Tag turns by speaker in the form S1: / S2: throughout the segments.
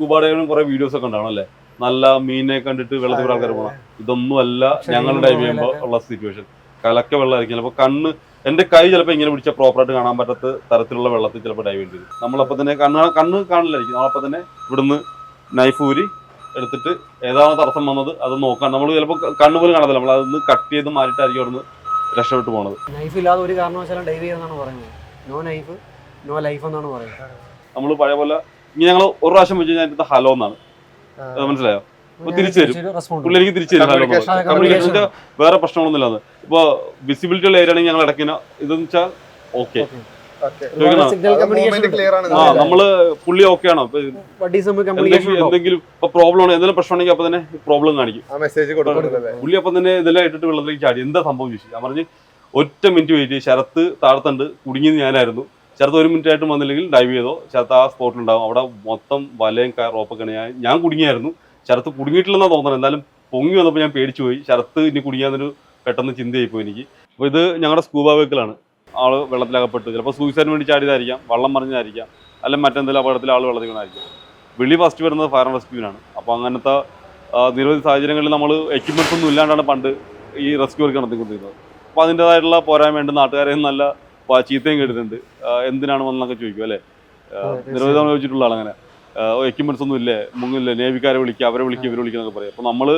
S1: Scuba ഡൈവിനും കുറെ videos ഒക്കെ ഉണ്ടാവണം അല്ലേ? നല്ല മീനെ കണ്ടിട്ട് വെള്ളത്തിൽ ആൾക്കാർ പോകണം ഇതൊന്നും അല്ല ഞങ്ങൾ ഡൈവ് ചെയ്യുമ്പോൾ ഉള്ള സിറ്റുവേഷൻ കലക്ക വെള്ളമായിരിക്കും ചിലപ്പോൾ കണ്ണ് എന്റെ കൈ ചിലപ്പോൾ ഇങ്ങനെ പിടിച്ച പ്രോപ്പറായിട്ട് കാണാൻ പറ്റാത്ത തരത്തിലുള്ള വെള്ളത്തിൽ ചിലപ്പോൾ ഡൈവ് ചെയ്യേണ്ടി വരും നമ്മളപ്പോൾ തന്നെ കണ്ണ് കണ്ണ് കാണില്ലായിരിക്കും നമ്മളപ്പോൾ തന്നെ ഇവിടുന്ന് നൈഫ് ഊരി എടുത്തിട്ട് ഏതാണോ തടസ്സം വന്നത് അത് നോക്കാൻ നമ്മൾ ചിലപ്പോൾ കണ്ണ് പോലും കാണത്തില്ല. നമ്മൾ അതൊന്ന് കട്ട് ചെയ്ത് മാറ്റിയിട്ടായിരിക്കും അവിടുന്ന് രക്ഷപ്പെട്ടു പോണത്.
S2: നൈഫ് ഇല്ലാതെ ഒരു കാരണവശാലും ഡൈവ് ചെയ്യുന്നതാണ് പറയുന്നത്. നോ നൈഫ് നോ ലൈഫ് എന്നാണ് പറയുന്നത്.
S1: നമ്മൾ പഴയ പോലെ ഇനി ഞങ്ങൾ ഒരു പ്രാവശ്യം വെച്ച് കഴിഞ്ഞാൽ എടുത്ത ഹലോ എന്നാണ്. മനസ്സിലായോ? അപ്പൊ തിരിച്ചു തരും പുള്ളി എനിക്ക് തിരിച്ചു തരും ഹലോ. കമ്മ്യൂണിക്കേഷന്റെ വേറെ പ്രശ്നങ്ങളൊന്നും ഇല്ലാന്ന് ഇപ്പൊ വിസിബിലിറ്റി ഉള്ള ഏരിയ ആണെങ്കിൽ ഞങ്ങൾ ഇടയ്ക്കിന ഇതെന്ന് വെച്ചാൽ ഓക്കെ
S2: സിഗ്നൽ കമ്മ്യൂണിക്കേഷൻ
S3: ക്ലിയർ ആണ്.
S1: ആ നമ്മൾ പുള്ളി ഓക്കെ ആണോ? എന്തെങ്കിലും എന്തെങ്കിലും ഇപ്പൊ പ്രോബ്ലം ആണ്? എന്തെങ്കിലും പ്രശ്നം ഉണ്ടെങ്കിൽ അപ്പൊ തന്നെ പ്രോബ്ലം കാണിക്കും.
S3: ആ മെസ്സേജ് കൊടുക്കുന്നുണ്ടല്ലേ?
S1: പുള്ളി അപ്പം തന്നെ ഇതെല്ലാം ഇട്ടിട്ട് വെള്ളത്തിലേക്ക് ചാടി. എന്താ സംഭവം ചോദിച്ചു ഞാൻ പറഞ്ഞ് ഒറ്റ മിനിറ്റ് വെയിറ്റ് ശരത്ത് താഴത്തുണ്ട് കുടുങ്ങിയത് ഞാനായിരുന്നു. ശരത്ത് ഒരു മിനിറ്റ് ആയിട്ടും വന്നില്ലെങ്കിൽ ഡൈവ് ചെയ്തോ? ചേർത്ത് ആ സ്പോട്ടിലുണ്ടാവും അവിടെ മൊത്തം വലയും റോപ്പൊക്കെ ഞാൻ ഞാൻ കുടുങ്ങിയായിരുന്നു. ശരത്ത് കുടുങ്ങിയിട്ടില്ലെന്നാണ് തോന്നുന്നത് എന്തായാലും പൊങ്ങി വന്നപ്പോൾ ഞാൻ പേടിച്ചു പോയി. ശരത്ത് ഇനി കുടുങ്ങിയാന്നൊരു പെട്ടെന്ന് ചിന്തയായിപ്പോയി എനിക്ക്. അപ്പോൾ ഇത് ഞങ്ങളുടെ സ്കൂബ വെഹിക്കിളാണ് ആൾ വെള്ളത്തിലകപ്പെട്ട്. ചിലപ്പോൾ സൂയിസൈഡിന് വേണ്ടി ചാടിയതായിരിക്കാം. വള്ളം മറിഞ്ഞതായിരിക്കാം. അല്ലെങ്കിൽ മറ്റെന്തെങ്കിലും അപകടത്തിൽ ആൾ വെള്ളത്തിൽ വിളി ഫസ്റ്റ് വരുന്നത് ഫയർ ആൻഡ് റെസ്ക്യൂവിനാണ് അപ്പോൾ അങ്ങനത്തെ നിരവധി സാഹചര്യങ്ങളിൽ നമ്മൾ എക്യുപ്മെൻസ് ഒന്നും ഇല്ലാണ്ടാണ് പണ്ട് ഈ റെസ്ക്യൂ വർക്ക് നടത്തിക്കൊണ്ടിരുന്നത്. അപ്പോൾ അതിന്റെതായിട്ടുള്ള പോരായ്മയുണ്ട്. നാട്ടുകാരെയും നല്ല ചീത്തയും കേട്ടിട്ടുണ്ട് എന്തിനാണ് വന്നൊക്കെ ചോദിക്കും അല്ലേ? നിരവധി തവണ ചോദിച്ചിട്ടുള്ള ആളങ്ങനെ. എക്യുപ്മെന്റ്സ് ഒന്നും ഇല്ലേ? മുങ്ങില്ലേ? നേവിക്കാരെ വിളിക്കുക അവരെ വിളിക്കുക ഇവരെ വിളിക്കുക എന്നൊക്കെ പറയും. അപ്പോൾ നമ്മൾ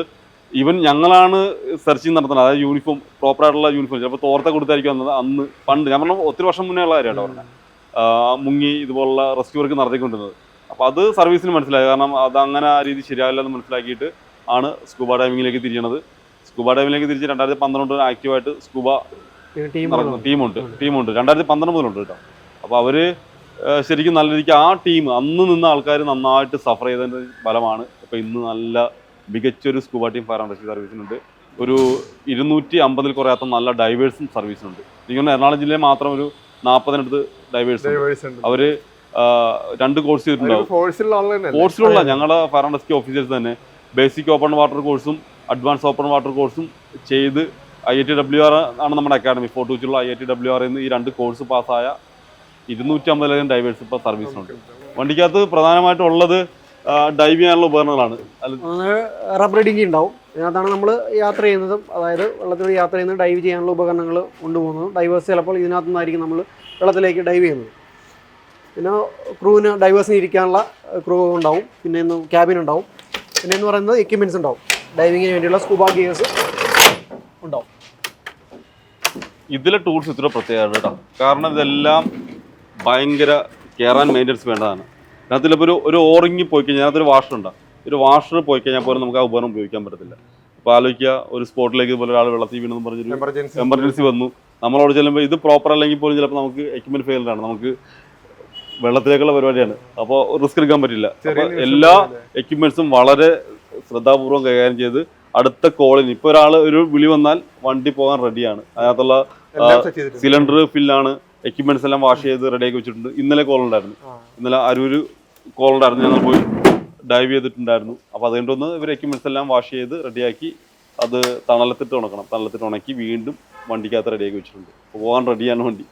S1: ഈവൻ ഞങ്ങളാണ് സെർച്ചിങ് നടത്തുന്നത്. അതായത് യൂണിഫോം പ്രോപ്പർ ആയിട്ടുള്ള യൂണിഫോം ചിലപ്പോൾ തോർത്ത കൊടുത്തായിരിക്കും വന്നത് അന്ന് പണ്ട്. ഞാൻ പറഞ്ഞ ഒത്തിരി വർഷം മുന്നേ ഉള്ള കാര്യമാണ് പറഞ്ഞത്. ആ, മുങ്ങി ഇതുപോലുള്ള റെസ്ക്യൂ വർക്ക് നടത്തിക്കൊണ്ടിരുന്നത്. അപ്പോൾ അത് സർവീസിന് മനസ്സിലായി. കാരണം അത് അങ്ങനെ ആ രീതി ശരിയാവില്ല എന്ന് മനസ്സിലാക്കിയിട്ട് ആണ് സ്കൂബ ഡൈവിങ്ങിലേക്ക് തിരിയണത്. സ്കൂബ ഡൈവിങ്ങിലേക്ക് തിരിച്ച് രണ്ടായിരത്തി പന്ത്രണ്ട് ആക്റ്റീവായിട്ട് സ്കൂബ നടക്കുന്നു ടീമുണ്ട് ടീമുണ്ട് രണ്ടായിരത്തി പന്ത്രണ്ട് മുതലുണ്ട് കേട്ടോ. അപ്പോൾ അവർ ശരിക്കും നല്ല രീതിക്ക് ആ ടീം അന്ന് നിന്ന ആൾക്കാർ നന്നായിട്ട് സഫർ ചെയ്തതിന്റെ ഫലമാണ്. ഇപ്പോൾ ഇന്ന് നല്ല മികച്ചൊരു scuba team fire and rescue സർവീസിനുണ്ട് ഒരു ഇരുന്നൂറ്റി അമ്പതിൽ കുറയാത്ത നല്ല ഡൈവേഴ്സും സർവീസുണ്ട് എനിക്ക് തോന്നുന്നു എറണാകുളം ജില്ലയിൽ മാത്രം ഒരു നാൽപ്പതിനടുത്ത് ഡൈവേഴ്സ് അവർ രണ്ട് കോഴ്സ് ചെയ്തിട്ടുണ്ടാവും. കോഴ്സിലുള്ള ഞങ്ങളുടെ ഫയർ ആൻഡ് റെസ്ക്യൂ ഓഫീസേഴ്സ് തന്നെ. ബേസിക് ഓപ്പൺ വാട്ടർ കോഴ്സും അഡ്വാൻസ് ഓപ്പൺ വാട്ടർ കോഴ്സും ചെയ്ത് I I T W R ആണ് നമ്മുടെ academy Fort കൊച്ചിയുള്ള I I T W R എന്ന് ഈ രണ്ട് കോഴ്സ് പാസ്സായ ഇരുന്നൂറ്റി അമ്പതിലധികം ഡൈവേഴ്സ് ഇപ്പോൾ സർവീസിനുണ്ട്. വണ്ടിക്കകത്ത് പ്രധാനമായിട്ടും ഉള്ളത് ഡൈവ് ചെയ്യാനുള്ള ഉപകരണങ്ങളാണ്.
S2: റബ്ബർ ഡിങ്കി ഉണ്ടാവും. അതിനകത്താണ് നമ്മൾ യാത്ര ചെയ്യുന്നതും അതായത് വെള്ളത്തിലൂടെ യാത്ര ചെയ്യുന്നത് ഡൈവ് ചെയ്യാനുള്ള ഉപകരണങ്ങൾ കൊണ്ടുപോകുന്നതും. ഡൈവേഴ്സ് ചിലപ്പോൾ ഇതിനകത്തു നിന്നായിരിക്കും നമ്മൾ വെള്ളത്തിലേക്ക് ഡൈവ് ചെയ്യുന്നത്. പിന്നെ ക്രൂവിന് ഡൈവേഴ്സിന് ഇരിക്കാനുള്ള ക്രൂ ഉണ്ടാവും. പിന്നെ ഇന്ന് ക്യാബിൻ ഉണ്ടാവും. പിന്നെ എന്ന് പറയുന്നത് എക്യുപ്മെന്റ്സ് ഉണ്ടാവും. ഡൈവിങ്ങിന് വേണ്ടിയുള്ള സ്കൂബ ഗിയേഴ്സ് ഉണ്ടാവും.
S1: ഇതിലെ ടൂൾസ് ഇത്ര പ്രത്യേകമാണ് കേട്ടോ. കാരണം ഇതെല്ലാം ഭയങ്കര കെയർ ആൻഡ് മെയിന്റെനൻസ് വേണ്ടതാണ്. അതിനകത്ത് ചിലപ്പോൾ ഒരു ഒരു ഓറിങ്ങി പോയി കഴിഞ്ഞാൽ അതിനകത്തൊരു വാഷർ ഉണ്ടാകും ഒരു വാഷർ പോയി കഴിഞ്ഞാൽ പോലും നമുക്ക് ആ ഉപകരണം ഉപയോഗിക്കാൻ പറ്റത്തില്ല. അപ്പോൾ ആലോചിക്കുക ഒരു സ്പോട്ടിലേക്ക് ഇതുപോലെ ഒരാൾ വെള്ളത്തിൽ വീണെന്ന് പറഞ്ഞൊരു
S3: എമർജൻസി
S1: വന്നു. നമ്മളോട് ചെല്ലുമ്പോൾ ഇത് പ്രോപ്പർ അല്ലെങ്കിൽ പോലും ചിലപ്പോൾ നമുക്ക് എക്യുപ്മെന്റ് ഫെയിലാണ് നമുക്ക് വെള്ളത്തിലേക്കുള്ള പരിപാടിയാണ്. അപ്പോൾ റിസ്ക് എടുക്കാൻ പറ്റില്ല. എല്ലാ
S3: എക്യുപ്മെന്റ്സും
S1: എക്യുപ്മെന്റ്സും വളരെ ശ്രദ്ധാപൂർവം കൈകാര്യം ചെയ്ത് അടുത്ത കോളിന് ഇപ്പോൾ ഒരാൾ ഒരു വിളി വന്നാൽ വണ്ടി പോകാൻ റെഡിയാണ് അതിനകത്തുള്ള സിലിണ്ടർ ഫില്ലാണ് എക്യുപ്മെന്റ്സ് എല്ലാം വാഷ് ചെയ്ത് റെഡിയാക്കി വെച്ചിട്ടുണ്ട്. ഇന്നലെ കോൾ ഉണ്ടായിരുന്നു. ഇന്നലെ അരൂര് കോൾ ഉണ്ടായിരുന്നു. ഞങ്ങൾ പോയി ഡൈവ് ചെയ്തിട്ടുണ്ടായിരുന്നു. അപ്പോൾ അതുകൊണ്ടൊന്ന് ഇവർ എക്യുപ്മെന്റ്സ് എല്ലാം വാഷ് ചെയ്ത് റെഡിയാക്കി അത് തണലത്തിട്ട് ഉണക്കണം. തണലത്തിട്ട് ഉണക്കി വീണ്ടും വണ്ടിക്കകത്ത് റെഡിയാക്കി വെച്ചിട്ടുണ്ട്. പോകാൻ റെഡിയാണ് വണ്ടി.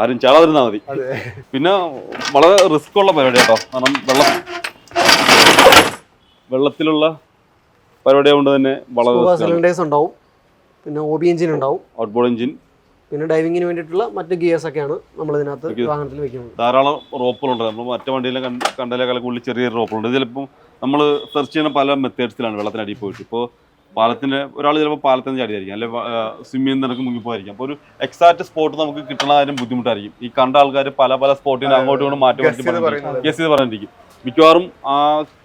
S1: ആരും ചാടാതിരുന്നാൽ മതി. പിന്നെ വളരെ റിസ്ക് ഉള്ള പരിപാടി കേട്ടോ. കാരണം വെള്ളം വെള്ളത്തിലുള്ള പരിപാടി കൊണ്ട് തന്നെ വളരെ
S2: സിലിണ്ടേഴ്സ് ഉണ്ടാവും. പിന്നെ ഒ ബി എഞ്ചിൻ ഉണ്ടാവും.
S1: ഔട്ട്ബോർഡ് എഞ്ചിൻ
S2: പിന്നെ ഡൈവിങ്ങിന് വേണ്ടിയിട്ടുള്ള മറ്റ് ഗിയേഴ്സ് ഒക്കെയാണ് നമ്മൾ ഇതിനകത്ത് വാഹനത്തിൽ വെക്കുന്നത്.
S1: ധാരാളം റോപ്പുകളുണ്ട് നമ്മൾ മറ്റു വണ്ടിയിലെ കണ്ടതിനേക്കാൾ കൂടുതൽ ചെറിയ റോപ്പുകളുണ്ട് ചിലപ്പോൾ നമ്മൾ സെർച്ച് ചെയ്യുന്ന പല മെത്തേഡ്സിലാണ് വെള്ളത്തിനടിയിൽ പോയിട്ട്. ഇപ്പോൾ പാലത്തിന്റെ ഒരാൾ ചിലപ്പോൾ പാലത്തിൽ നിന്ന് ചാടിയായിരിക്കും അല്ലെങ്കിൽ സ്വിമ്മിങ് നിന്ന് നിനക്ക് മുങ്ങിപ്പോയിരിക്കും അപ്പോൾ ഒരു എക്സാക്ട് സ്പോട്ട് നമുക്ക് കിട്ടണ കാര്യം ബുദ്ധിമുട്ടായിരിക്കും. ഈ കണ്ട ആൾക്കാർ പല പല സ്പോട്ടിന് അങ്ങോട്ടും ഇങ്ങോട്ടും മാറ്റി ഗസ് ചെയ്ത് പറഞ്ഞിരിക്കും. മിക്കവാറും ആ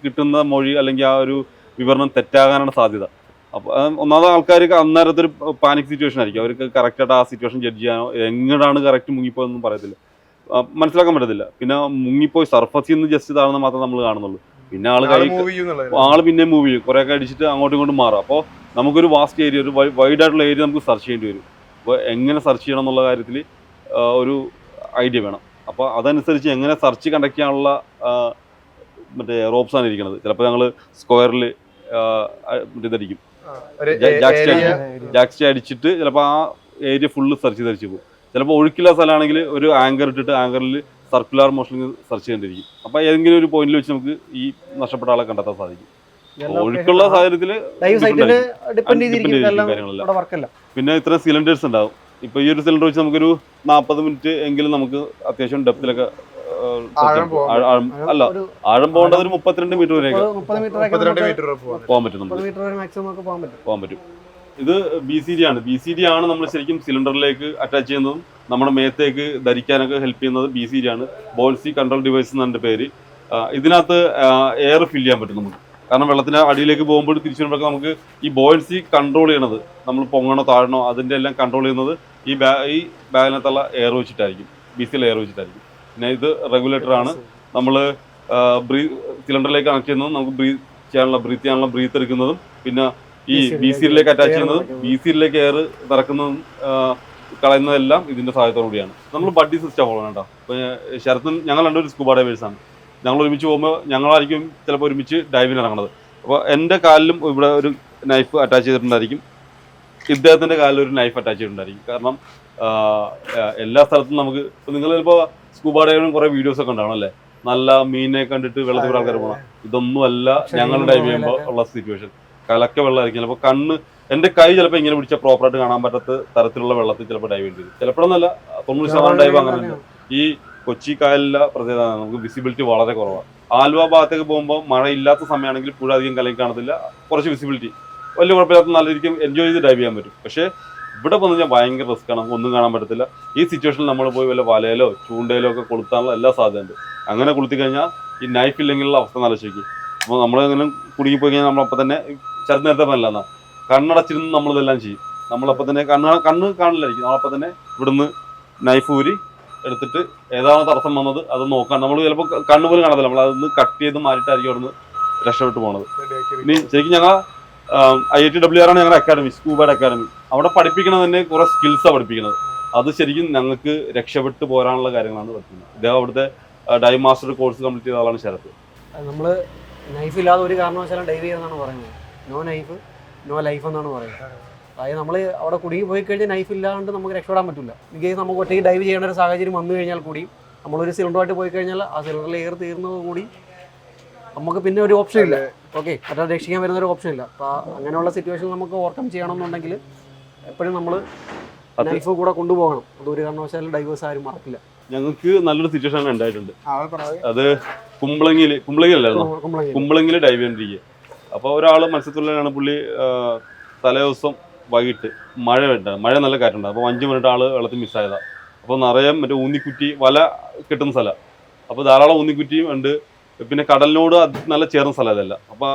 S1: കിട്ടുന്ന മൊഴി അല്ലെങ്കിൽ ആ ഒരു വിവരണം തെറ്റാകാനാണ് സാധ്യത. അപ്പോൾ ഒന്നാമത് ആൾക്കാർക്ക് അന്നേരത്തെ ഒരു പാനിക് സിറ്റുവേഷൻ ആയിരിക്കും. അവർക്ക് കറക്റ്റായിട്ട് ആ സിറ്റുവേഷൻ ജഡ്ജ് ചെയ്യാനോ എങ്ങനെയാണ് കറക്റ്റ് മുങ്ങിപ്പോയെന്നും പറയത്തില്ല. മനസ്സിലാക്കാൻ പറ്റത്തില്ല. പിന്നെ മുങ്ങിപ്പോയി സർഫസിൽ നിന്ന് ജസ്റ്റ് ഇതാണെന്ന് മാത്രം നമ്മൾ കാണുന്നുള്ളൂ. പിന്നെ ആൾ കൈ ആൾ പിന്നെ മൂവ് ചെയ്യും. കുറെ ഒക്കെ അടിച്ചിട്ട് അങ്ങോട്ടും ഇങ്ങോട്ടും മാറും. അപ്പോൾ നമുക്കൊരു വാസ്റ്റ് ഏരിയ ഒരു വൈഡ് ആയിട്ടുള്ള ഏരിയ നമുക്ക് സെർച്ച് ചെയ്യേണ്ടി വരും. അപ്പോൾ എങ്ങനെ സെർച്ച് ചെയ്യണം എന്നുള്ള കാര്യത്തിൽ ഒരു ഐഡിയ വേണം. അപ്പോൾ അതനുസരിച്ച് എങ്ങനെ സെർച്ച് കണ്ടക്ട് ചെയ്യാനുള്ള മറ്റേ റോപ്സ് ആണ് ഇരിക്കുന്നത് ചിലപ്പോൾ ഞങ്ങൾ സ്ക്വയറിൽ മറ്റേ ഇതടിക്കും ജാക്സ്റ്റേ അടിച്ചിട്ട് ചിലപ്പോൾ ആ ഏരിയ ഫുള്ള് സെർച്ച് ചെയ്ത് അടിച്ചു പോകും. ചിലപ്പോൾ ഒഴുക്കില്ല സ്ഥലമാണെങ്കിൽ ഒരു ആങ്കർ ഇട്ടിട്ട് ആങ്കറിൽ സർക്കുലർ മോഷനിൽ സെർച്ച് ചെയ്യേണ്ടിയിരിക്കും. അപ്പോൾ ഏതെങ്കിലും ഒരു പോയിന്റിൽ വെച്ച് നമുക്ക് ഈ നഷ്ടപ്പെട്ട ആളെ കണ്ടെത്താൻ സാധിക്കും. ഒഴുക്കുള്ള സാഹചര്യത്തിൽ.
S2: ഇവിടെ
S1: പിന്നെ ഇത്ര സിലിണ്ടേഴ്സ് ഉണ്ടാവും. ഇപ്പോൾ ഈ ഒരു സിലിണ്ടർ വെച്ച് നമുക്കൊരു നാൽപ്പത് മിനിറ്റ് എങ്കിലും നമുക്ക് അത്യാവശ്യം ഡെപ്തിലൊക്കെ അല്ല ആഴം പോകേണ്ടത് ഒരു മുപ്പത്തിരണ്ട് മീറ്റർ
S2: വരെ മാക്സിമം ഒക്കെ പോകാൻ പറ്റും.
S1: പോകാൻ പറ്റും. ഇത് ബി സി ഡി ആണ്. ബി സി ഡി ആണ് നമ്മൾ ശരിക്കും സിലിണ്ടറിലേക്ക് അറ്റാച്ച് ചെയ്യുന്നതും നമ്മുടെ മേത്തേക്ക് ധരിക്കാനൊക്കെ ഹെൽപ്പ് ചെയ്യുന്നത് ബി സി ഡി ആണ്. ബോൾസി കൺട്രോൾ ഡിവൈസ് എന്നാണ് പേര്. ഇതിനകത്ത് എയർ ഫിൽ ചെയ്യാൻ പറ്റും നമുക്ക്. കാരണം വെള്ളത്തിന് അടിയിലേക്ക് പോകുമ്പോൾ തിരിച്ചു വരുമ്പോഴൊക്കെ നമുക്ക് ഈ ബോയിൽസി കൺട്രോൾ ചെയ്യണത് നമ്മൾ പൊങ്ങണോ താഴണോ അതിന്റെ എല്ലാം കൺട്രോൾ ചെയ്യുന്നത് ഈ ബാ ഈ ബാഗിനകത്തുള്ള എയർ വെച്ചിട്ടായിരിക്കും ബി സിയിൽ എയർ വെച്ചിട്ടായിരിക്കും പിന്നെ ഇത് റെഗുലേറ്റർ ആണ്. നമ്മൾ ബ്രീ സിലിണ്ടറിലേക്ക് കണക്ട് ചെയ്യുന്നതും നമുക്ക് ബ്രീത്ത് ചെയ്യാനുള്ള ബ്രീത്ത് ചെയ്യാനുള്ള ബ്രീത്ത് എടുക്കുന്നതും പിന്നെ ഈ ബി സിയിലേക്ക് അറ്റാച്ച് ചെയ്യുന്നതും. ബി സിയിലേക്ക് എയർ നിറക്കുന്നതും കളയുന്നതെല്ലാം ഇതിന്റെ സഹായത്തോടു കൂടിയാണ്. നമ്മൾ ബഡ്ഡി സിസ്റ്റം ഫോളോ കേട്ടോ. ഇപ്പൊ ശരത്തും ഞങ്ങൾ രണ്ടൊരു സ്കൂബ ഡൈവേഴ്സ് ആണ്. ഞങ്ങൾ ഒരുമിച്ച് പോകുമ്പോൾ ഞങ്ങളായിരിക്കും ചിലപ്പോൾ ഒരുമിച്ച് ഡൈവിന് ഇറങ്ങുന്നത് അപ്പോൾ എന്റെ കാലിലും ഇവിടെ ഒരു നൈഫ് അറ്റാച്ച് ചെയ്തിട്ടുണ്ടായിരിക്കും. ഇദ്ദേഹത്തിന്റെ കാലിൽ ഒരു നൈഫ് അറ്റാച്ച് ചെയ്തിട്ടുണ്ടായിരിക്കും. കാരണം എല്ലാ സ്ഥലത്തും നമുക്ക് നിങ്ങൾ ചിലപ്പോൾ സ്കൂബ ഡൈവിനും കുറെ വീഡിയോസ് ഒക്കെ ഉണ്ടാവണം അല്ലേ? നല്ല മീനെ കണ്ടിട്ട് വെള്ളത്തിൽ കൂടെ ആൾക്കാർ പോകണം ഇതൊന്നും അല്ല ഞങ്ങൾ ഡൈവ് ചെയ്യുമ്പോൾ ഉള്ള സിറ്റുവേഷൻ കലക്ക വെള്ളമായിരിക്കും. ചിലപ്പോൾ കണ്ണ് എന്റെ കൈ ചിലപ്പോൾ ഇങ്ങനെ പിടിച്ച പ്രോപ്പറായിട്ട് കാണാൻ പറ്റാത്ത തരത്തിലുള്ള വെള്ളത്തിൽ ചിലപ്പോൾ ഡൈവ് ചെയ്യേണ്ടി വരും ചിലപ്പോഴൊന്നല്ല തൊണ്ണൂറ് ശതമാനം ഡൈവ് അങ്ങനെ ഈ കൊച്ചി കായലിലെ പ്രത്യേകത നമുക്ക് വിസിബിലിറ്റി വളരെ കുറവാണ്. ആലുവ ഭാഗത്തേക്ക് പോകുമ്പോൾ മഴ ഇല്ലാത്ത സമയമാണെങ്കിൽ പുഴ അധികം കലക്കി കാണത്തില്ല. കുറച്ച് വിസിബിലിറ്റി വലിയ കുഴപ്പമില്ലാത്ത നല്ല രീതിക്ക് എൻജോയ് ചെയ്ത് ഡൈവ് ചെയ്യാൻ പറ്റും. പക്ഷേ ഇവിടെ വന്നു കഴിഞ്ഞാൽ ഭയങ്കര റിസ്ക് ആണ്. ഒന്നും കാണാൻ പറ്റത്തില്ല. ഈ സിറ്റുവേഷനിൽ നമ്മൾ പോയി വല്ല വലയിലോ ചൂണ്ടയിലോ ഒക്കെ കൊളുത്താനുള്ള എല്ലാ സാധ്യതയുണ്ട്. അങ്ങനെ കൊളുത്തി കഴിഞ്ഞാൽ ഈ നൈഫ് ഇല്ലെങ്കിലുള്ള അവസ്ഥ ആലോചിക്കും അപ്പോൾ നമ്മളെങ്ങനെ കുടുങ്ങിപ്പോയി കുടുങ്ങി പോയി കഴിഞ്ഞാൽ നമ്മളപ്പോൾ തന്നെ ചെറുത് നേരത്തെ പറഞ്ഞില്ല കണ്ണടച്ചിരുന്ന് നമ്മളിതെല്ലാം ചെയ്യും. നമ്മളപ്പോൾ തന്നെ കണ്ണ് കണ്ണ് കാണില്ലായിരിക്കും നമ്മളപ്പോൾ തന്നെ ഇവിടുന്ന് നൈഫ് ഊരി എടുത്തിട്ട് ഏതാണോ തടസ്സം വന്നത് അത് നോക്കാൻ നമ്മൾ ചിലപ്പോൾ കണ്ണ് പോലും കാണത്തില്ല. നമ്മൾ അതൊന്ന് കട്ട് ചെയ്ത് മാറിയിട്ടായിരിക്കും അവിടുന്ന് രക്ഷപ്പെട്ടു പോണത്. ഇനി ശരിക്കും ഞങ്ങൾ I I T W R ആണ് ഞങ്ങളുടെ അക്കാഡമി സ്കൂബയുടെ അക്കാഡമി അവിടെ പഠിപ്പിക്കുന്നത് തന്നെ കുറെ സ്കിൽസാണ് പഠിപ്പിക്കുന്നത് അത് ശരിക്കും ഞങ്ങൾക്ക് രക്ഷപ്പെട്ട് പോരാനുള്ള കാര്യങ്ങളാണ് പഠിക്കുന്നത് ഇദ്ദേഹം അവിടുത്തെ ഡൈവ് മാസ്റ്റർ കോഴ്സ് കംപ്ലീറ്റ് ചെയ്ത ആളാണ് ശരത്ത്
S2: നമ്മൾ നൈഫ് ഇല്ലാതെ ഒരു കാരണവശാലും ഡൈവ് ചെയ്യുന്നതാണ് പറയുന്നത്. നോ നൈഫ് നോ ലൈഫ് എന്നാണ് പറയുന്നത്. അതായത് നമ്മൾ അവിടെ കുടുങ്ങി പോയി കഴിഞ്ഞാൽ നൈഫ് ഇല്ലാണ്ട് നമുക്ക് രക്ഷപ്പെടാൻ പറ്റില്ല. ഇൻകേസ് നമുക്ക് ഒറ്റയ്ക്ക് ഡൈവ് ചെയ്യേണ്ട ഒരു സാഹചര്യം വന്നു കഴിഞ്ഞാൽ കൂടി നമ്മളൊരു സിലിണ്ടറുമായിട്ട് പോയി കഴിഞ്ഞാൽ ആ സിലിണ്ടറിൽ എയർ തീർന്നതോടുകൂടി കൂടി നമുക്ക് പിന്നെ ഒരു ഓപ്ഷൻ ഇല്ല. ഓക്കെ മറ്റേ രക്ഷിക്കാൻ വരുന്ന ഒരു ഓപ്ഷൻ ഇല്ല. അപ്പോൾ അങ്ങനെയുള്ള സിറ്റുവേഷൻ നമുക്ക് ഓവർകം ചെയ്യണം എന്നുണ്ടെങ്കിൽ എപ്പോഴും നമ്മൾ ലൈഫ് കൂടെ കൊണ്ടുപോകണം. അത് ഒരു കാരണവശാലും ഡൈവേഴ്സ് ആരും മറക്കില്ല.
S1: ഞങ്ങൾക്ക് നല്ലൊരു സിറ്റുവേഷൻ ഉണ്ടായിട്ടുണ്ട്.
S3: അത്
S1: കുമ്പളങ്ങിയിൽ കുമ്പളങ്ങിയിൽ കുമ്പളങ്ങിയിലായിരുന്നു
S2: കുമ്പളങ്ങി
S1: ഡൈവ് ചെയ്തിരിക്കുക. അപ്പോൾ ഒരാൾ മത്സ്യത്തൊഴിലാളിയാണ് പുള്ളി തലേദിവസം വൈകിട്ട് മഴ വേണ്ട മഴ നല്ല കാറ്റുണ്ട്. അപ്പോൾ അഞ്ച് മിനിറ്റ് ആൾ വെള്ളത്തിൽ മിസ്സായതാണ് അപ്പോൾ നിറയെ മറ്റേ ഊന്നിക്കുറ്റി വല കിട്ടുന്ന സ്ഥലം. അപ്പോൾ ധാരാളം ഊന്നിക്കുറ്റിയും ഉണ്ട്. പിന്നെ കടലിനോട് നല്ല ചേർന്ന സ്ഥലം അതല്ല. അപ്പോൾ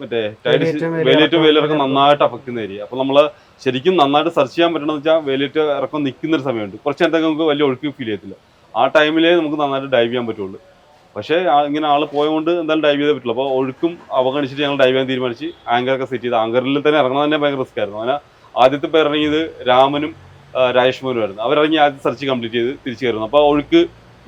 S1: മറ്റേ ടൈഡ്
S2: വേലിയേറ്റം, വേലിയിറക്കം
S1: നന്നായിട്ട് അഫക്ട് ചെയ്യുന്ന ഏരിയ അപ്പൊ നമ്മൾ ശരിക്കും നന്നായിട്ട് സെർച്ച് ചെയ്യാൻ പറ്റണമെന്ന് വെച്ചാൽ വേലിയേറ്റ് ഇറക്കം നിൽക്കുന്ന ഒരു സമയമുണ്ട്. കുറച്ച് നേരത്തേക്ക് നമുക്ക് വലിയ ഒഴുക്ക് ഫീൽ ചെയ്യത്തില്ല. ആ ടൈമിലേ നമുക്ക് നന്നായിട്ട് ഡൈവ് ചെയ്യാൻ പറ്റുള്ളൂ. പക്ഷേ ഇങ്ങനെ ആൾ പോയതുകൊണ്ട് എന്തായാലും ഡൈവ് ചെയ്തേ പറ്റുള്ളൂ. അപ്പോൾ ഒഴുക്കും അവഗണിച്ചിട്ട് ഞങ്ങൾ ഡൈവ് ചെയ്യാൻ തീരുമാനിച്ച് ആങ്കറൊക്കെ സെറ്റ് ചെയ്ത് ആങ്കറിൽ തന്നെ ഇറങ്ങുന്നത് തന്നെ ഭയങ്കര റിസ്ക് ആയിരുന്നു. അങ്ങനെ ആദ്യത്തെ പേർ ഇറങ്ങിയത് രാമനും ആ, രാജേഷ് മോനും ആയിരുന്നു. അവരിറങ്ങി ആദ്യം സെർച്ച് കംപ്ലീറ്റ് ചെയ്ത് തിരിച്ചു കയറുന്നു. അപ്പോൾ ഒഴുക്ക്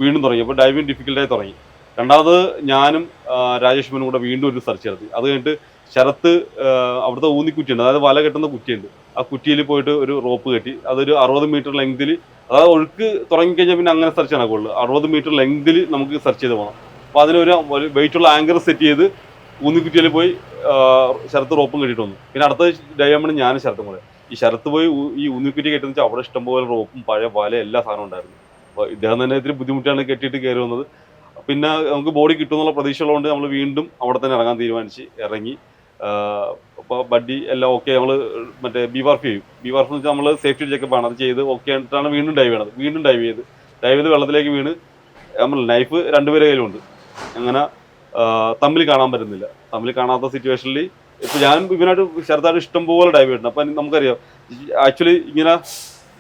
S1: വീണ്ടും തുടങ്ങി. അപ്പോൾ ഡൈവിങ് ഡിഫിക്കൽട്ടായി തുടങ്ങി. രണ്ടാമത് ഞാനും രാജേഷ്മനും രാജേഷ് മോനും കൂടെ വീണ്ടും ഒരു സെർച്ച് നടത്തി. അത് കഴിഞ്ഞിട്ട് ശരത്ത് അവിടുത്തെ ഊന്നിക്കുറ്റിയുണ്ട്. അതായത് വല കെട്ടുന്ന കുറ്റിയുണ്ട്. ആ കുറ്റിയിൽ പോയിട്ട് ഒരു റോപ്പ് കെട്ടി. അതൊരു അറുപത് മീറ്റർ ലെങ്തിൽ അതായത് ഒഴുക്ക് തുടങ്ങിക്കഴിഞ്ഞാൽ പിന്നെ അങ്ങനെ സെർച്ച് നടക്കുള്ളൂ അറുപത് മീറ്റർ ലെങ്തിൽ നമുക്ക് സെർച്ച് ചെയ്ത് പോകണം അപ്പോൾ അതിനൊരു വെയിറ്റുള്ള ആങ്കർ സെറ്റ് ചെയ്ത് ഊന്നിക്കുറ്റിയിൽ പോയി ശരത്ത് റോപ്പും കെട്ടിയിട്ട് വന്നു. പിന്നെ അടുത്ത ഡയമണ്ട് ഞാനും ശരത്തും കൂടെ. ഈ ശരത്ത് പോയി ഈ ഊന്നിക്കുറ്റി കെട്ടുന്ന വെച്ചാൽ അവിടെ ഇഷ്ടംപോലെ റോപ്പും പഴയ വല എല്ലാ സാധനവും ഉണ്ടായിരുന്നു. അപ്പോൾ ഇദ്ദേഹം തന്നെ ഇത്തിരി ബുദ്ധിമുട്ടാണ് കെട്ടിയിട്ട് കയറി വന്നത്. പിന്നെ നമുക്ക് ബോഡി കിട്ടുമെന്നുള്ള പ്രതീക്ഷ ഉള്ളതുകൊണ്ട് നമ്മൾ വീണ്ടും അവിടെ തന്നെ ഇറങ്ങാൻ തീരുമാനിച്ച് ഇറങ്ങി. അപ്പോൾ ബഡ്ഡി എല്ലാം ഓക്കെ നമ്മൾ മറ്റേ ബി വാർഫ് ചെയ്യും. ബി വാർഫ് എന്ന് വെച്ചാൽ നമ്മൾ സേഫ്റ്റി ചെക്കപ്പ് ആണ്. അത് ചെയ്ത് ഓക്കെ ആയിട്ടാണ് വീണ്ടും ഡൈവ് ചെയ്യണത്. വീണ്ടും ഡൈവ് ചെയ്ത്. ഡൈവ് ചെയ്ത് വെള്ളത്തിലേക്ക് വീണ്. നമ്മൾ നൈഫ് രണ്ടുപേരെ കയ്യിലുണ്ട്. അങ്ങനെ തമ്മിൽ കാണാൻ പറ്റുന്നില്ല. തമ്മിൽ കാണാത്ത സിറ്റുവേഷനിൽ ഇപ്പം ഞാൻ ഇവനായിട്ട് ചെറുതായിട്ട് ഇഷ്ടം പോലെ ഡൈവ് ചെയ്തിട്ടുണ്ട്. അപ്പം നമുക്കറിയാം. ആക്ച്വലി ഇങ്ങനെ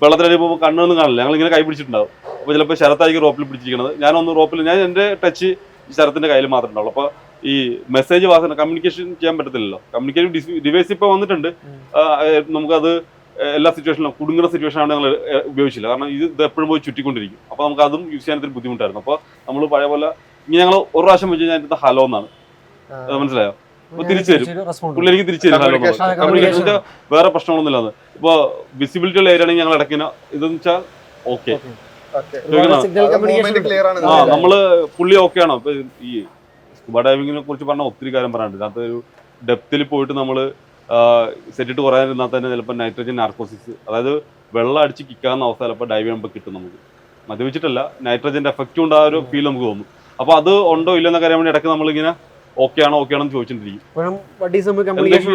S1: വെള്ളത്തിലടി പോകുമ്പോൾ കണ്ണൊന്നും കാണില്ല. ഞങ്ങൾ ഇങ്ങനെ കൈ പിടിച്ചിട്ടുണ്ടാവും. അപ്പോൾ ചിലപ്പോൾ ശരത്തായിരിക്കും റോപ്പിൽ പിടിച്ചിരിക്കുന്നത് ഞാനൊന്ന് റോപ്പിൽ ഞാൻ എന്റെ ടച്ച് ശരത്തിന്റെ കയ്യിൽ മാത്രമേ ഉണ്ടാവുള്ളൂ. അപ്പോൾ ഈ മെസ്സേജ് വാസന കമ്മ്യൂണിക്കേഷൻ ചെയ്യാൻ പറ്റത്തില്ലല്ലോ. കമ്മ്യൂണിക്കേഷൻ ഡിവൈസ് ഇപ്പോൾ വന്നിട്ടുണ്ട്. നമുക്കത് എല്ലാ സിറ്റുവേഷനിലും കുടുങ്ങുന്ന സിറ്റുവേഷൻ ആണ് ഞങ്ങൾ ഉപയോഗിച്ചില്ല. കാരണം ഇത് ഇത് എപ്പോഴും പോയി ചുറ്റിക്കൊണ്ടിരിക്കും. അപ്പോൾ നമുക്ക് അതും യൂസ് ചെയ്യാൻ ഇത്തിരി ബുദ്ധിമുട്ടായിരുന്നു. അപ്പോൾ നമ്മൾ പഴയ പോലെ ഇനി ഞങ്ങൾ ഒരു പ്രാവശ്യം വെച്ച് കഴിഞ്ഞാൽ ഹലോ എന്നാണ്. മനസ്സിലായോ? തിരിച്ചു തരും. തിരിച്ചു തരും. വേറെ പ്രശ്നങ്ങളൊന്നും ഇല്ലാതെ ഇപ്പൊ വിസിബിലിറ്റി ഉള്ള ഏരിയ ആണെങ്കിൽ ഞങ്ങൾ ഇടയ്ക്കിന ഇതെന്ന് വെച്ചാൽ ഓക്കെ ആ നമ്മൾ പുള്ളി ഓക്കെ ആണോ? ഇപ്പൊ ഈ സ്കൂബ ഡൈവിങ്ങിനെ കുറിച്ച് പറഞ്ഞ ഒത്തിരി കാര്യം പറയാനുണ്ട്. അതിനകത്ത് ഒരു ഡെപ്തിൽ പോയിട്ട് നമ്മൾ സെറ്റിട്ട് കുറയാനിരുന്നാൽ തന്നെ ചിലപ്പോൾ നൈട്രജൻ നാർക്കോസിസ് അതായത് വെള്ളം അടിച്ച് കിക്കാവുന്ന അവസ്ഥ ചിലപ്പോൾ ഡൈവ് ചെയ്യുമ്പോൾ കിട്ടും നമുക്ക്. മദ്യപിച്ചിട്ടല്ല നൈട്രജന്റെ എഫക്റ്റ് കൊണ്ട് ആ ഒരു ഫീൽ നമുക്ക് തോന്നും. അപ്പോൾ അത് ഉണ്ടോ ഇല്ലെന്നൊക്കെ അറിയാൻ വേണ്ടി ഇടയ്ക്ക് നമ്മളിങ്ങനെ ഓക്കെ ആണോ ഓക്കെ ആണോ എന്ന് ചോദിച്ചിട്ടിരിക്കും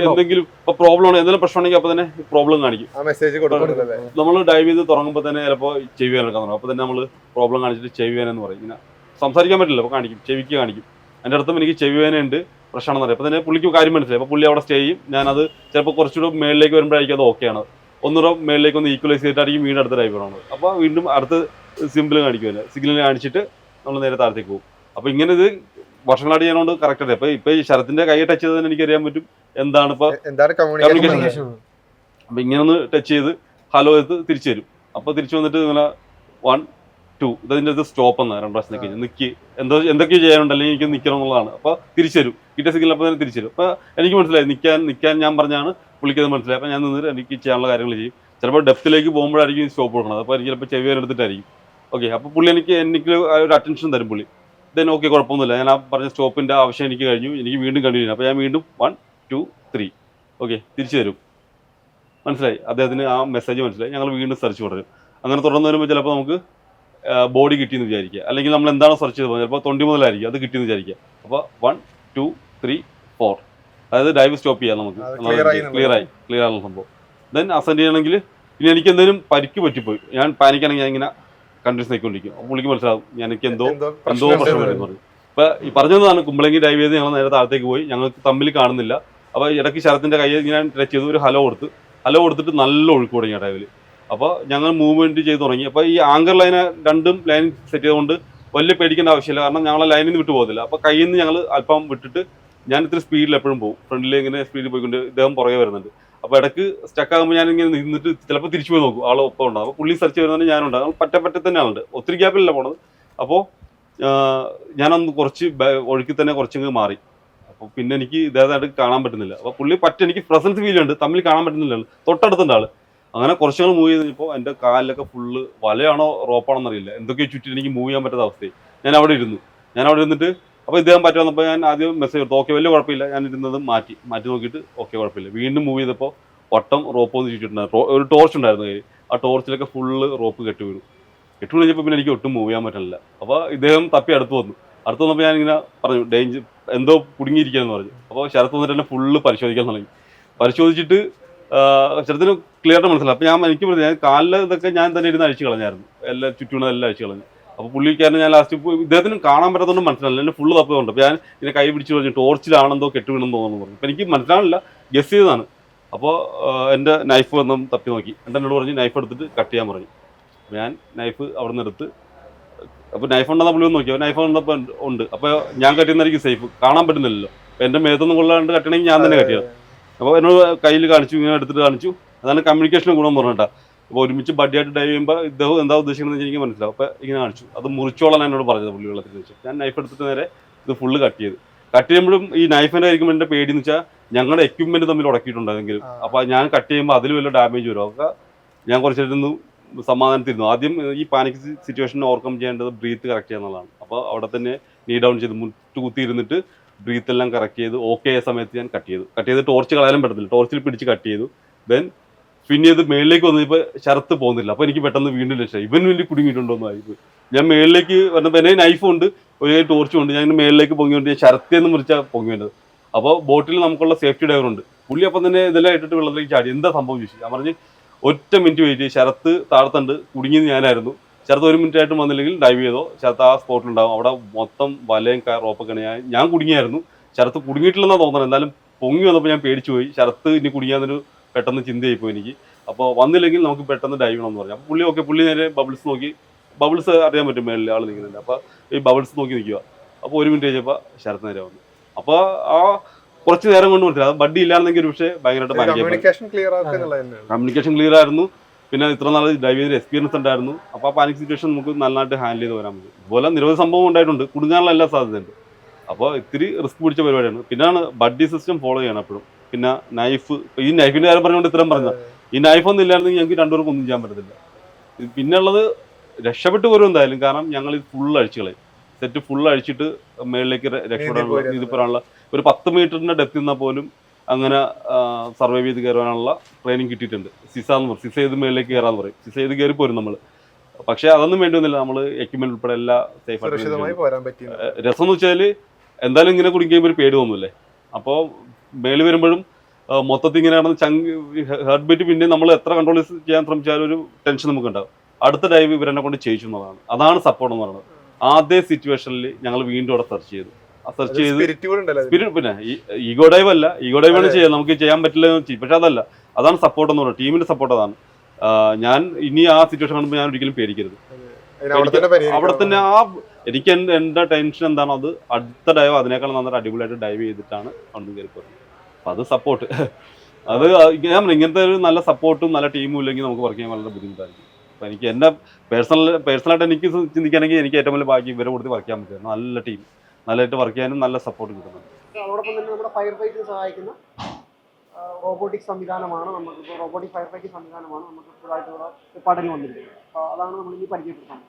S1: എന്തെങ്കിലും ഇപ്പൊ പ്രോബ്ലം ആണ് എന്തെങ്കിലും പ്രശ്നം ഉണ്ടെങ്കിൽ അപ്പോൾ തന്നെ പ്രോബ്ലം കാണിക്കും.
S3: ആ മെസ്സേജ് കൊടുക്കുന്നുണ്ടല്ലേ?
S1: നമ്മൾ ഡൈവ് ചെയ്ത് തുടങ്ങുമ്പോൾ തന്നെ ചിലപ്പോൾ ചെവി വേദന എടുക്കാൻ തുടങ്ങും അപ്പൊ തന്നെ നമ്മൾ പ്രോബ്ലം കാണിച്ചിട്ട് ചെവി വേദന എന്ന് പറയും. ഇങ്ങനെ സംസാരിക്കാൻ പറ്റില്ല അപ്പോൾ കാണിക്കും. ചെവിക്ക് കാണിക്കും. എന്റെ അടുത്തും എനിക്ക് ചെവി വേദന ഉണ്ട് പ്രശ്നമാണെന്ന് അറിയാം അപ്പോൾ തന്നെ പുള്ളിക്ക് കാര്യം മനസ്സിലായി. അപ്പൊ പുള്ളി അവിടെ സ്റ്റേ ചെയ്യും. ഞാനത് ചിലപ്പോൾ കുറച്ചുകൂടെ മേളിലേക്ക് വരുമ്പോഴായിരിക്കും അത് ഓക്കെയാണ് ഒന്നുകൂടെ മേളിലേക്ക് ഒന്ന് ഈക്വലൈസ് ചെയ്തിട്ടായിരിക്കും വീണ്ടും അടുത്ത ഡൈവ് ആണ്. അപ്പോൾ വീണ്ടും അടുത്ത് സിമ്പിൾ കാണിക്കുമല്ലോ സിഗ്നൽ കാണിച്ചിട്ട് നമ്മൾ നേരെ താഴത്തേക്ക് പോകും. അപ്പോൾ ഇങ്ങനെ ഇത് വർഷങ്ങളായിട്ട് ചെയ്യണോണ്ട് കറക്റ്റ് അല്ലേ? അപ്പൊ ഇപ്പൊ ഈ ശരത്തിന്റെ കൈ ടച്ച് ചെയ്തതിന് എനിക്കറിയാൻ പറ്റും എന്താണ് ഇപ്പൊ
S3: എന്താണ് കമ്മ്യൂണിക്കേഷൻ
S2: അപ്പൊ
S1: അപ്പം ഇങ്ങനെ ഒന്ന് ടച്ച് ചെയ്ത് ഹലോ എടുത്ത് തിരിച്ചു വരും അപ്പൊ തിരിച്ചു വന്നിട്ട് ഇങ്ങനെ വൺ ടു ഇതിന്റെ അടുത്ത് സ്റ്റോപ്പ് എന്നാ രണ്ടു പ്രാവശ്യം നിൽക്കി നിക്ക്. എന്തോ എന്തൊക്കെയോ ചെയ്യാനുണ്ട്. അല്ലെങ്കിൽ എനിക്ക് നിൽക്കണം എന്നുള്ളതാണ്. അപ്പൊ തിരിച്ചു തരും. കിട്ടിയ സിഗ്നൽ അപ്പൊ തന്നെ തിരിച്ചു തരും. അപ്പൊ എനിക്ക് മനസ്സിലായി. നിൽക്കാൻ നിൽക്കാൻ ഞാൻ പറഞ്ഞാണ് പുള്ളിക്കത് മനസ്സിലായി. അപ്പൊ ഞാൻ നിന്നിട്ട് എനിക്ക് ചെയ്യാനുള്ള കാര്യങ്ങൾ ചെയ്യും. ചിലപ്പോൾ ഡെപ്തിലേക്ക് പോകുമ്പോഴായിരിക്കും സ്റ്റോപ്പ് കൊടുക്കുന്നത് അപ്പോൾ എനിക്ക് ചിലപ്പോൾ ചെവി എടുത്തിട്ടായിരിക്കും. ഓക്കെ അപ്പോൾ പുള്ളി എനിക്ക് എനിക്ക് ഒരു അറ്റൻഷൻ തരും പുള്ളി. ദെൻ ഓക്കെ കുഴപ്പമൊന്നുമില്ല. ഞാൻ ആ പറഞ്ഞ സ്റ്റോപ്പിന്റെ ആവശ്യം എനിക്ക് കഴിഞ്ഞു. എനിക്ക് വീണ്ടും കണ്ടിന്യൂ അപ്പോൾ ഞാൻ വീണ്ടും വൺ ടു ത്രീ ഓക്കെ തിരിച്ചു തരും മനസ്സിലായി? അദ്ദേഹത്തിന് ആ മെസ്സേജ് മനസ്സിലായി. ഞങ്ങൾ വീണ്ടും സെർച്ച് തുടരും. അങ്ങനെ തുടർന്ന് വരുമ്പോൾ ചിലപ്പോൾ നമുക്ക് ബോഡി കിട്ടിയെന്ന് വിചാരിക്കുക. അല്ലെങ്കിൽ നമ്മൾ എന്താണ് സെർച്ച് ചെയ്ത് ചിലപ്പോൾ തൊണ്ടി മുതലായിരിക്കും. അത് കിട്ടിയെന്ന് വിചാരിക്കുക. അപ്പോൾ വൺ ടു ത്രീ ഫോർ അതായത് ഡൈവ് സ്റ്റോപ്പ് ചെയ്യാം നമുക്ക്. ക്ലിയർ ആയി ക്ലിയർ ആകുന്ന സംഭവം. ദെൻ അസെൻഡ് ചെയ്യണമെങ്കിൽ ഇനി എനിക്ക് എന്തെങ്കിലും പരിക്ക് പറ്റിപ്പോയി. ഞാൻ പാനിക്കാണെങ്കിൽ ഞാൻ ഇങ്ങനെ കണ്ടിന്യൂസ് ആയിക്കൊണ്ടിരിക്കും. അപ്പോൾ പുള്ളിക്ക് മനസ്സിലാവും ഞാൻ എനിക്ക് എന്തോ
S3: എന്തോ പ്രശ്നം
S1: വരുന്നു. പറഞ്ഞു. അപ്പൊ ഈ പറഞ്ഞതാണ് കുമ്പളങ്ങി ഡൈവ് ചെയ്ത് ഞങ്ങൾ നേരെ താഴത്തേക്ക് പോയി. ഞങ്ങൾക്ക് തമ്മിൽ കാണുന്നില്ല. അപ്പൊ ഇടയ്ക്ക് ശരത്തിന്റെ കയ്യിൽ ഞാൻ ടച്ച് ചെയ്തു ഒരു ഹലോ കൊടുത്ത് ഹലോ കൊടുത്തിട്ട് നല്ല ഒഴുക്ക് തുടങ്ങി ആ ഡൈവിൽ അപ്പോൾ ഞങ്ങൾ മൂവ്മെന്റ് ചെയ്ത് തുടങ്ങി. അപ്പോൾ ഈ ആങ്കർ ലൈന രണ്ടും ലൈൻ സെറ്റ് ചെയ്തുകൊണ്ട് വലിയ പേടിക്കേണ്ട ആവശ്യമില്ല. കാരണം ഞങ്ങളെ ലൈനിൽ നിന്ന് വിട്ടു പോകുന്നില്ല അപ്പോൾ കയ്യിൽ നിന്ന് ഞങ്ങൾ അല്പം വിട്ടിട്ട് ഞാൻ ഇത്തിരി സ്പീഡിൽ എപ്പോഴും പോകും. ഫ്രണ്ടിൽ ഇങ്ങനെ സ്പീഡിൽ പോയിക്കൊണ്ട് ഇദ്ദേഹം പുറകെ വരുന്നുണ്ട്. അപ്പോൾ ഇടയ്ക്ക് സ്റ്റക്ക് ആകുമ്പോൾ ഞാൻ ഇങ്ങനെ നിന്നിട്ട് ചിലപ്പോൾ തിരിച്ചു പോയി നോക്കും. ആൾ ഒപ്പം ഉണ്ടാവും. അപ്പോൾ പുള്ളി സെർച്ച് വരുന്നതിന് ഞാനുണ്ട് ഞങ്ങൾ പറ്റ പറ്റ ആളുണ്ട്. ഒത്തിരി ഗ്യാപ്പിലല്ല പോണത്. അപ്പോൾ ഞാനൊന്ന് കുറച്ച് ഒഴുക്കി തന്നെ കുറച്ചങ്ങ് മാറി. അപ്പോൾ പിന്നെ എനിക്ക് ഇതേതായിട്ട് കാണാൻ പറ്റുന്നില്ല. അപ്പോൾ പുള്ളി പറ്റ എനിക്ക് പ്രസൻസ് ഫീൽ ഉണ്ട്. തമ്മിൽ കാണാൻ പറ്റുന്നില്ല. തൊട്ടടുത്തുണ്ട് ആൾ. അങ്ങനെ കുറച്ചുകൾ മൂവ് ചെയ്തപ്പോൾ എന്റെ കാലിലൊക്കെ ഫുള്ള് വലയാണോ റോപ്പാണോ എന്നറിയില്ല. എന്തൊക്കെയോ ചുറ്റി എനിക്ക് മൂവ് ചെയ്യാൻ പറ്റാത്ത അവസ്ഥയായി. ഞാൻ അവിടെ ഇരുന്നു. ഞാൻ അവിടെ ഇരുന്നിട്ട് അപ്പോൾ ഇദ്ദേഹം പറ്റുമെന്നപ്പോൾ ഞാൻ ആദ്യം മെസ്സേജ് കൊടുത്തു ഓക്കെ വലിയ കുഴപ്പമില്ല. ഞാൻ ഇരുന്നത് മാറ്റി മാറ്റി നോക്കിയിട്ട് ഓക്കെ കുഴപ്പമില്ല. വീണ്ടും മൂവ് ചെയ്തപ്പോൾ വട്ടം റോപ്പ് ഒന്ന് ചുറ്റിട്ടുണ്ടായിരുന്നു. ഒരു ടോർച്ച് ഉണ്ടായിരുന്നു. കയ്യിൽ ആ ടോർച്ചിലൊക്കെ ഫുള്ള് റോപ്പ് കെട്ടി വീണു. കെട്ടി കഴിഞ്ഞപ്പോൾ പിന്നെ എനിക്ക് ഒട്ടും മൂവ് ചെയ്യാൻ പറ്റുന്നില്ല അപ്പോൾ ഇദ്ദേഹം തപ്പി അടുത്ത് വന്നു. അടുത്ത് വന്നപ്പോൾ ഞാനിങ്ങനെ പറഞ്ഞു ഡേഞ്ചർ എന്തോ കുടുങ്ങിയിരിക്കുകയെന്ന് പറഞ്ഞു. അപ്പോൾ ശരത്ത് വന്നിട്ട് എന്നെ ഫുള്ള് പരിശോധിക്കാൻ തുടങ്ങി. പരിശോധിച്ചിട്ട് ശരത്തിന് ക്ലിയർ മനസ്സിലായി. അപ്പോൾ ഞാൻ എനിക്ക് പറഞ്ഞു, ഞാൻ കാലിൽ ഇതൊക്കെ ഞാൻ തന്നെ ഇരുന്ന് അഴിച്ചു കളഞ്ഞായിരുന്നു. എല്ലാം ചുറ്റുമുള്ളതെല്ലാം അഴിച്ചു കളഞ്ഞു. അപ്പോൾ പുള്ളിക്കാരൻ ഞാൻ ലാസ്റ്റ് ഇദ്ദേഹത്തിന് കാണാൻ പറ്റാത്തതുകൊണ്ട് മനസ്സിലായില്ല. എന്നെ ഫുള്ള് തപ്പുന്നുണ്ട് അപ്പോൾ ഞാൻ ഇതിനെ കൈ പിടിച്ച് പറഞ്ഞു ടോർച്ചിലാണെന്തോ കെട്ടി വീണെന്ന് തോന്നുന്നു പറഞ്ഞു. അപ്പോൾ എനിക്ക് മനസ്സിലാവില്ല ഗസ് ചെയ്തതാണ്. അപ്പോൾ എന്റെ നൈഫ് വന്നും തപ്പി നോക്കി. എന്റെ എന്നോട് പറഞ്ഞു നൈഫ് എടുത്തിട്ട് കട്ട് ചെയ്യാൻ പറഞ്ഞു. ഞാൻ നൈഫ് അവിടെ നിന്ന് എടുത്ത് അപ്പോൾ നൈഫ് ഉണ്ടെന്ന് പുള്ളി ഒന്ന് നോക്കി. അപ്പോൾ നൈഫ് ഉണ്ടപ്പോൾ ഉണ്ട്. അപ്പോൾ ഞാൻ കട്ട് ചെയ്യുന്നതായിരിക്കും സേഫ് കാണാൻ പറ്റുന്നില്ലല്ലോ. അപ്പോൾ എന്റെ മേത്തൊന്നും കൊള്ളാണ്ട് കട്ടണമെങ്കിൽ ഞാൻ തന്നെ കട്ട് അപ്പോൾ എന്നോട് കയ്യിൽ കാണിച്ചു ഇങ്ങനെ എടുത്തിട്ട് കാണിച്ചു. അതാണ് കമ്മ്യൂണിക്കേഷൻ ഗുണം എന്ന് പറഞ്ഞിട്ടാ അപ്പോൾ ഒരുമിച്ച് ബഡ്ഡിയായിട്ട് ഡൈവ് ചെയ്യുമ്പോൾ ഇദ്ദേഹം എന്താ ഉദ്ദേശിക്കുന്നത് എനിക്ക് മനസ്സിലാവും. അപ്പോൾ ഇങ്ങനെ കാണിച്ചു. അത് മുറിച്ചോളാൻ എന്നോട് പറഞ്ഞത് പുള്ളി വെള്ളത്തിൽ വെച്ച്. ഞാൻ നൈഫ് എടുത്തിട്ട് നേരെ ഇത് ഫുള്ള് കട്ട് ചെയ്ത്. കട്ട് ചെയ്യുമ്പോഴും ഈ നൈഫിന്റെ ആയിരിക്കും എന്റെ പേടി എന്ന് വെച്ചാൽ ഞങ്ങളുടെ എക്യുപ്മെന്റ് തമ്മിൽ ഉടക്കിയിട്ടുണ്ടായിരുന്നെങ്കിലും. അപ്പോൾ ഞാൻ കട്ട് ചെയ്യുമ്പോൾ അതിൽ വല്ല ഡാമേജ് വരും. അതൊക്കെ ഞാൻ കുറച്ചിരുന്ന് സമാധാനത്തിരുന്നു ആദ്യം ഈ പാനിക് സിറ്റുവേഷൻ ഓവർകം ചെയ്യേണ്ടത് ബ്രീത്ത് കറക്റ്റ് ചെയ്യുന്നതാണ് അപ്പോൾ അവിടെ തന്നെ നീ ഡൗൺ ചെയ്ത് മുട്ട് കുത്തിയിരുന്നിട്ട് ബ്രീത്ത് എല്ലാം കറക്റ്റ് ചെയ്ത് ഓക്കെ ആയ സമയത്ത് ഞാൻ കട്ട് ചെയ്തു. കട്ട് ചെയ്ത് ടോർച്ച് കളയാനും പറ്റത്തില്ല. ടോർച്ചിൽ പിടിച്ച് കട്ട് ചെയ്തു. ദെൻ പിന്നെ ഇത് മേളിലേക്ക് വന്നപ്പോൾ ശരത്ത് പോകുന്നില്ല. അപ്പോൾ എനിക്ക് പെട്ടെന്ന് വീണ്ടും രക്ഷ ഇവൻ വലിയ കുടുങ്ങിയിട്ടുണ്ടോ എന്ന് ആയിപ്പോയി ഞാൻ മേളിലേക്ക് വന്നപ്പോൾ എന്റെ നൈഫും ഉണ്ട് ഒരു ടോർച്ചും ഉണ്ട്. ഞാൻ മേളിലേക്ക് പൊങ്ങിക്കൊണ്ട് ഞാൻ ശരത്തേന്ന് മുറിച്ചാൽ പൊങ്ങി വേണ്ടത് അപ്പോൾ ബോട്ടിൽ നമുക്കുള്ള സേഫ്റ്റി ഡ്രൈവർ ഉണ്ട്. പുള്ളി അപ്പം തന്നെ ഇതെല്ലാം ഇട്ടിട്ട് വെള്ളത്തിലേക്ക് ചാടി. എന്താ സംഭവം ചോദിച്ചു ഞാൻ പറഞ്ഞ് ഒറ്റ മിനിറ്റ് വെയിറ്റ് ചെയ്ത്. ശരത്ത് താഴത്തുണ്ട്. കുടുങ്ങിയത് ഞാനായിരുന്നു. ശരത്ത് ഒരു മിനിറ്റ് ആയിട്ടും വന്നില്ലെങ്കിൽ ഡൈവ് ചെയ്തോ? ശരത്ത് ആ സ്പോട്ടിലുണ്ടാവും അവിടെ മൊത്തം വലയും റോപ്പൊക്കെയാണ് റോപ്പൊക്കെ ഞാൻ ഞാൻ കുടുങ്ങിയായിരുന്നു. ശരത്ത് കുടുങ്ങിയിട്ടില്ലെന്നാണ് തോന്നുന്നത് എന്തായാലും പൊങ്ങി വന്നപ്പോൾ ഞാൻ പേടിച്ചു പോയി. ശരത്ത് ഇനി കുടുങ്ങിയാന്നൊരു പെട്ടെന്ന് ചിന്തയായി പോയി എനിക്ക്. അപ്പോൾ വന്നില്ലെങ്കിൽ നമുക്ക് പെട്ടെന്ന് ഡൈവ് ചെയ്യണം എന്ന് പറഞ്ഞു. അപ്പോൾ പുള്ളി ഓക്കെ പുള്ളി നേരെ ബബിൾസ് നോക്കി. ബബിൾസ് അറിയാൻ പറ്റും മേളിൽ ആൾ നിൽക്കുന്നുണ്ട്. അപ്പോൾ ഈ ബബിൾസ് നോക്കി നിൽക്കുക അപ്പോൾ ഒരു മിനിറ്റ് കഴിഞ്ഞപ്പോൾ ശരത് നേരെ വന്നു. അപ്പോൾ ആ കുറച്ച് നേരം കൊണ്ട് മനസ്സിലായി. ബഡ്ഡി ഇല്ലായിരുന്നെങ്കിൽ ഒരു പക്ഷേ ഭയങ്കരമായിട്ട്
S3: കമ്മ്യൂണിക്കേഷൻ ക്ലിയർ
S1: ആയിരുന്നു. പിന്നെ ഇത്ര നാൾ ഡ്രൈവ് ചെയ്ത എക്സ്പീരിയൻസ് ഉണ്ടായിരുന്നു. അപ്പോൾ ആ പാനിക് സിറ്റുവേഷൻ നമുക്ക് നല്ലതായിട്ട് ഹാൻഡിൽ ചെയ്ത് വരാൻ പറ്റും. ഇതുപോലെ നിരവധി സംഭവം ഉണ്ടായിട്ടുണ്ട്. കുടുങ്ങാനുള്ള എല്ലാ സാധ്യതയുണ്ട്. അപ്പോൾ ഇത്തിരി റിസ്ക് പിടിച്ച പരിപാടിയാണ്. പിന്നെയാണ് ബഡ്ഡി സിസ്റ്റം ഫോളോ ചെയ്യണം എപ്പോഴും. പിന്നെ നൈഫ് ഈ നൈഫിന്റെ കാര്യം പറഞ്ഞുകൊണ്ട് ഇത്രയും പറഞ്ഞത്. ഈ നൈഫ് ഒന്നും ഇല്ലായിരുന്നെങ്കിൽ ഞങ്ങൾക്ക് രണ്ടുപേർക്കും ഒന്നും ചെയ്യാൻ പറ്റത്തില്ല. പിന്നുള്ളത് രക്ഷപ്പെട്ട് പോരും എന്തായാലും. കാരണം ഞങ്ങൾ ഇത് ഫുൾ അഴിച്ചു കളയും സെറ്റ് ഫുൾ അഴിച്ചിട്ട് മേളിലേക്ക് രക്ഷപ്പെടാനുള്ള ഇത് പറയാനുള്ള ഒരു പത്ത് മീറ്ററിന്റെ ഡെപ്ത് നിന്നാൽ പോലും അങ്ങനെ സർവൈവ് ചെയ്ത് കയറാനുള്ള ട്രെയിനിങ് കിട്ടിയിട്ടുണ്ട്. സിസ എന്ന് പറയും. സിസ ചെയ്ത് മേളിലേക്ക് കയറാന്ന് പറയും. സിസ ചെയ്ത് കയറി പോരും നമ്മൾ. പക്ഷെ അതൊന്നും വേണ്ടി വന്നില്ല. നമ്മൾ എക്യുപ്മെന്റ് ഉൾപ്പെടെ എല്ലാ സേഫ് രസം എന്ന് വെച്ചാൽ എന്തായാലും ഇങ്ങനെ കുടിക്കുമ്പോൾ ഒരു പേടി തോന്നുന്നില്ലേ അപ്പോൾ മേളിൽ വരുമ്പോഴും മൊത്തത്തിൽ ഇങ്ങനെ ചങ് ഹെർട്ട് ബീറ്റ് പിന്നെ നമ്മൾ എത്ര കൺട്രോൾ ചെയ്യാൻ ശ്രമിച്ചാലും ഒരു ടെൻഷൻ നമുക്ക് ഉണ്ടാവും അടുത്ത ഡൈവ് ഇവരെന്നെ കൊണ്ട് ചെയ്യിച്ചു എന്നുള്ളതാണ്. അതാണ് സപ്പോർട്ട് എന്ന് പറയുന്നത്. ആദ്യ സിറ്റുവേഷനിൽ ഞങ്ങൾ വീണ്ടും അവിടെ സെർച്ച് ചെയ്തു. ആ സെർച്ച് ചെയ്ത്
S3: സ്പിരിറ്റ്
S1: പിന്നെ ഈഗോ ഡൈവ് അല്ല. ഈഗോ ഡൈവ് ആണ് ചെയ്യാം നമുക്ക് ചെയ്യാൻ പറ്റില്ല പക്ഷെ അതല്ല അതാണ് സപ്പോർട്ട് എന്ന് പറയുന്നത്. ടീമിന്റെ സപ്പോർട്ട് അതാണ്. ഞാൻ ഇനി ആ സിറ്റുവേഷൻ കാണുമ്പോൾ ഞാൻ ഒരിക്കലും പേടിക്കരുത്.
S3: അവിടെ തന്നെ
S1: ആ എനിക്ക് എന്റെ എന്റെ ടെൻഷൻ എന്താണോ അത് അടുത്ത ഡൈവ് അതിനേക്കാൾ നന്നായിട്ട് അടിപൊളിയായിട്ട് ഡൈവ് ചെയ്തിട്ടാണ് അവിടെ കയറി പോരുന്നത് അപ്പം അത് സപ്പോർട്ട് അത് ഞാൻ ഇങ്ങനത്തെ ഒരു നല്ല സപ്പോർട്ടും നല്ല ടീമും ഇല്ലെങ്കിൽ നമുക്ക് വർക്ക് ചെയ്യാൻ വളരെ ബുദ്ധിമുട്ടായിരിക്കും. അപ്പം എനിക്ക് എന്റെ പേഴ്സണൽ പേഴ്സണലായിട്ട് എനിക്ക് ചിന്തിക്കുകയാണെങ്കിൽ എനിക്ക് ഏറ്റവും വലിയ ഭാഗ്യം ഇവരെ കൊടുത്ത് വർക്ക് ചെയ്യാൻ പറ്റും. നല്ല ടീം നല്ലതായിട്ട് വർക്ക് ചെയ്യാനും നല്ല സപ്പോർട്ട് കിട്ടുന്നുണ്ട്.
S2: അതോടൊപ്പം തന്നെ നമ്മുടെ ഫയർ ഫൈറ്റിന് സഹായിക്കുന്ന റോബോട്ടിക് സംവിധാനമാണ് നമുക്ക്. റോബോട്ടിക് ഫയർ ഫൈറ്റിംഗ് സംവിധാനമാണ് നമുക്ക് ഇപ്പോഴായിട്ട് ഇവിടെ പാടലിൽ വന്നിരിക്കുന്നത്. അപ്പോൾ അതാണ് നമ്മൾ ഇനി പരിചയപ്പെടുത്തുന്നത്